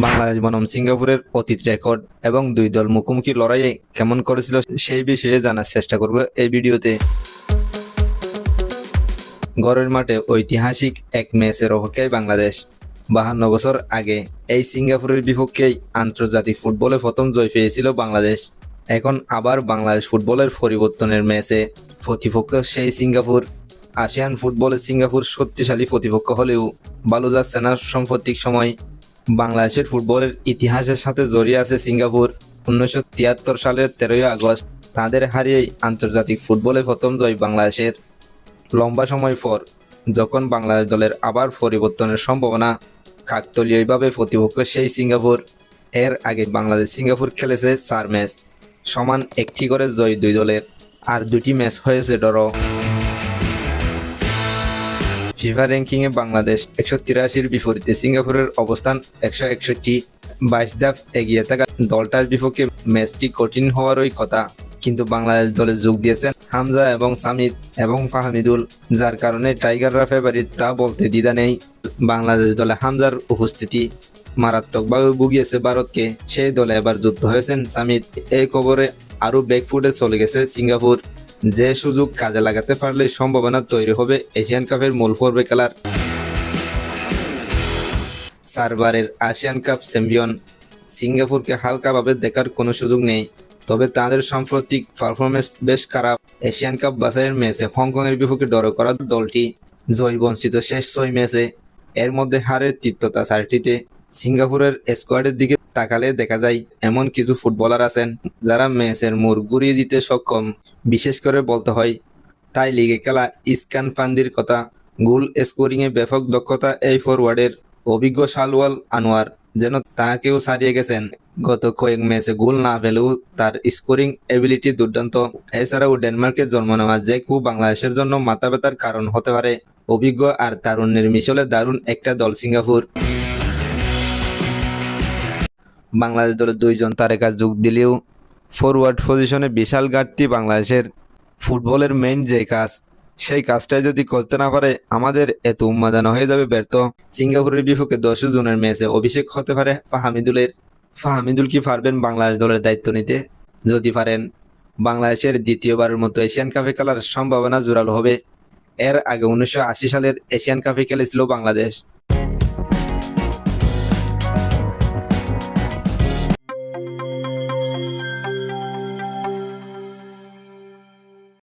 বাংলাদেশ বনাম সিঙ্গাপুরের অতীত রেকর্ড এবং দুই দল মুখোমুখি লড়াইয়ে কেমন করেছিল সেই বিষয়ে জানার চেষ্টা করব এই ভিডিওতে। ঘরের মাঠে ঐতিহাসিক এক ম্যাচের অপেক্ষায় বাংলাদেশ বাহান্ন বছর আগে এই সিঙ্গাপুরের বিপক্ষেই আন্তর্জাতিক ফুটবলে প্রথম জয় পেয়েছিল বাংলাদেশ। এখন আবার বাংলাদেশ ফুটবলের পরিবর্তনের ম্যাচে প্রতিপক্ষ সেই সিঙ্গাপুর। আসিয়ান ফুটবলে সিঙ্গাপুর শক্তিশালী প্রতিপক্ষ হলেও বালুজা সেনার সাম্প্রতিক সময় বাংলাদেশের ফুটবলের ইতিহাসের সাথে জড়িয়ে আছে সিঙ্গাপুর। উনিশশো তিয়াত্তর সালের তেরোই আগস্ট তাদের হারিয়েই আন্তর্জাতিক ফুটবলে প্রথম জয় বাংলাদেশের লম্বা সময় পর, যখন বাংলাদেশ দলের আবার পরিবর্তনের সম্ভাবনা কাকতলীয়ভাবে প্রতিপক্ষ সেই সিঙ্গাপুর। এর আগে বাংলাদেশ সিঙ্গাপুর খেলেছে চার ম্যাচ, সমান একটি করে জয় দুই দলের, আর দুটি ম্যাচ হয়েছে ড্র। ফিফা র্যাঙ্কিংয়ে বাংলাদেশ একশো তিরাশির বিপরীতে সিঙ্গাপুরের অবস্থান একশো একষট্টি। বাইশ ধাপ এগিয়ে থাকা দলটার বিপক্ষে ম্যাচটি কঠিন হওয়ারই কথা। কিন্তু বাংলাদেশ দলে যোগ দিয়েছেন হামজা এবং সামিদ এবং ফাহমিদুল, যার কারণে টাইগাররা ফেভারিট তা বলতে দ্বিধা নেই। বাংলাদেশ দলে হামজার উপস্থিতি মারাত্মকভাবে ভুগিয়েছে ভারতকে। সেই দলে এবার যুক্ত হয়েছেন সামিদ। এই খবরে আরও ব্যাকফুটে চলে গেছে সিঙ্গাপুর। যে সুযোগ কাজে লাগাতে পারলে সম্ভাবনা তৈরি হবে এশিয়ান কাপের মূল পর্বে খেলার। চারবারের আসিয়ান কাপ চ্যাম্পিয়ন সিঙ্গাপুরকে হালকাভাবে দেখার কোনো সুযোগ নেই, তবে তাদের সাম্প্রতিক পারফরমেন্স বেশ খারাপ। এশিয়ান কাপ বাছাইয়ের ম্যাচে হংকংয়ের বিপক্ষে ডর করা দলটি জয় বঞ্চিত শেষ ছয় ম্যাচে, এর মধ্যে হারের তিক্ততা চারটিতে সিঙ্গাপুরের স্কোয়াডের দিকে তাকালে দেখা যায় এমন কিছু ফুটবলার আছেন যারা ম্যাচের মোড় ঘুরিয়ে দিতে সক্ষম। বিশেষ করে বলতে হয়, তাই লিগে খেলা ইসকান ফান্দির কথা, গোল স্কোরিংয়ে ব্যাপক দক্ষতা এই ফরওয়ার্ডের অভিজ্ঞ সালওয়াল আনোয়ার যেন তাকেও ছাড়িয়ে গেছেন। গত কয়েক ম্যাচে গোল না পেলেও তার স্কোরিং এবিলিটি দুর্দান্ত। এছাড়াও ডেনমার্কের জন্ম নেওয়া যে কু বাংলাদেশের জন্য মাথা ব্যথার কারণ হতে পারে। অভিজ্ঞ আর তারুণ্যের মিশলে দারুণ একটা দল সিঙ্গাপুর। বাংলাদেশ দলের দুইজন তারেকা যোগ দিলেও ফরওয়ার্ড পজিশনে বিশাল ঘাটতি বাংলাদেশের ফুটবলের মেইন যে কাজ, সেই কাজটাই যদি করতে না পারে, আমাদের এত উন্মাদান হয়ে যাবে ব্যর্থ। সিঙ্গাপুরের বিপক্ষে দশ জনের ম্যাচে অভিষেক হতে পারে ফাহামিদুলের। ফাহামিদুল কি পারবেন বাংলাদেশ দলের দায়িত্ব নিতে? যদি পারেন, বাংলাদেশের দ্বিতীয়বারের মতো এশিয়ান কাপে খেলার সম্ভাবনা জোরালো হবে। এর আগে উনিশশো আশি সালের এশিয়ান কাপে খেলেছিল বাংলাদেশ।